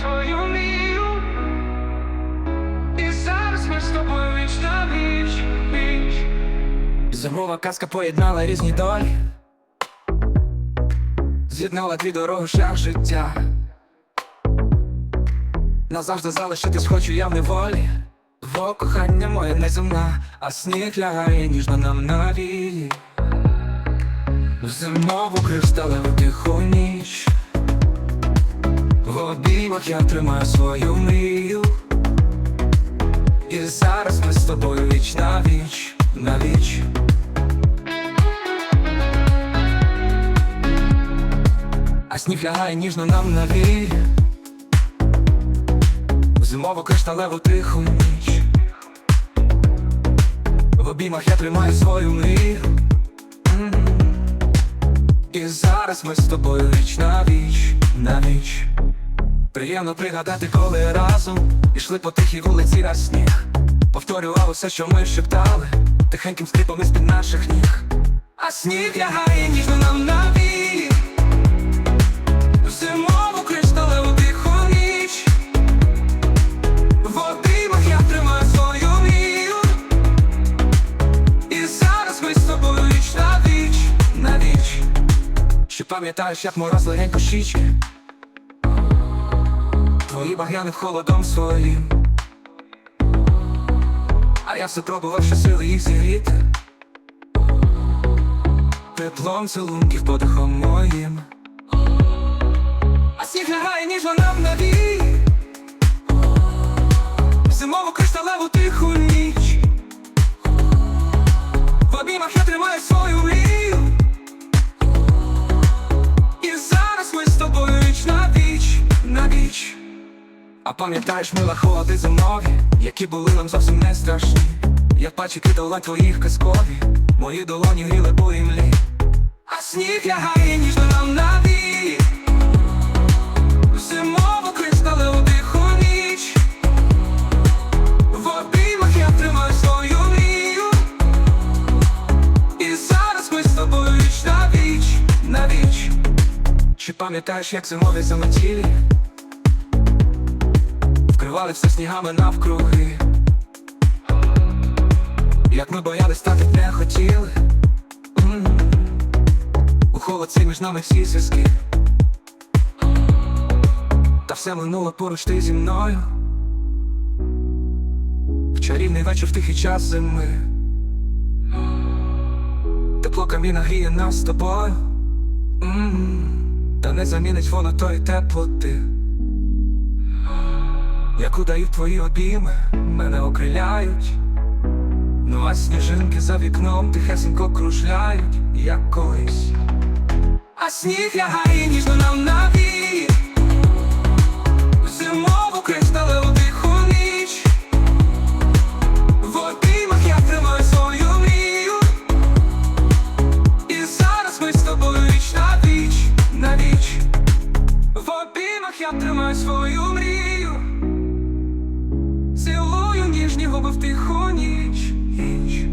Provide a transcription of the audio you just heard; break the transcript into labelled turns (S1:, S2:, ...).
S1: свою мію І зараз ми з тобою віч на віч, віч. Зимова казка поєднала різні долі. З'єднала дві дороги шлях життя. Назавжди залишитись хочу я в неволі. Бо кохання моє неземна, а сніг лягає ніжно нам на вілі. В зимову кристалеву тиху ніч. Обіймах я тримаю свою мрію. І зараз ми з тобою віч на віч, на віч. А сніг лягає ніжно нам на вії. В зимову кришталеву тиху ніч. В обіймах я тримаю свою мрію. І зараз ми з тобою віч на віч, на віч. Приємно пригадати, коли разом ішли по тихій вулиці на сніг. Повторював усе, що ми шептали, тихеньким скрипом із-під наших ніг. А сніг лягає ніжно нам на вік В зимову кришталеву тиху ніч. В обіймах я тримаю свою мрію. І зараз ми з тобою віч на віч, на віч. Ще пам'ятаєш, як мороз легенько щічки Твої багряни холодом своїм? А я все пробував щосили їх зігріти. Теплом цілунків подихом моїм. А сніг лягає ніжно нам на вік Зимову кришталеву тиху А пам'ятаєш мила холоди зимові, які були нам зовсім не страшні. Я пачки долонь твоїх казкові, мої долоні гріли по імлі. А сніг лягає ніжно нам на вік. В Зимову кришталеву тиху ніч. В обіймах я тримаю свою мрію. І зараз ми з тобою віч на віч, на віч. Чи пам'ятаєш, як зимові заметілі Вкривали снігами навкруги. Як ми боялись, так і не хотіли. М. Холод цей між нами всі зв'язки. Та все минуло поруч ти зі мною. В чарівний вечір в тихий час зими. Тепло каміна гріє нас з тобою. М. Та не замінить воно тої теплоти Яку дають твої обійми, мене окриляють. Ну а сніжинки за вікном тихесенько кружляють, як колись. А сніг лягає ніжно нам на Зимову кришталеву тиху ніч. В обіймах я тримаю свою мрію. І зараз ми з тобою віч на віч, на віч. В обіймах я тримаю свою загубив тихо ніч. ніч.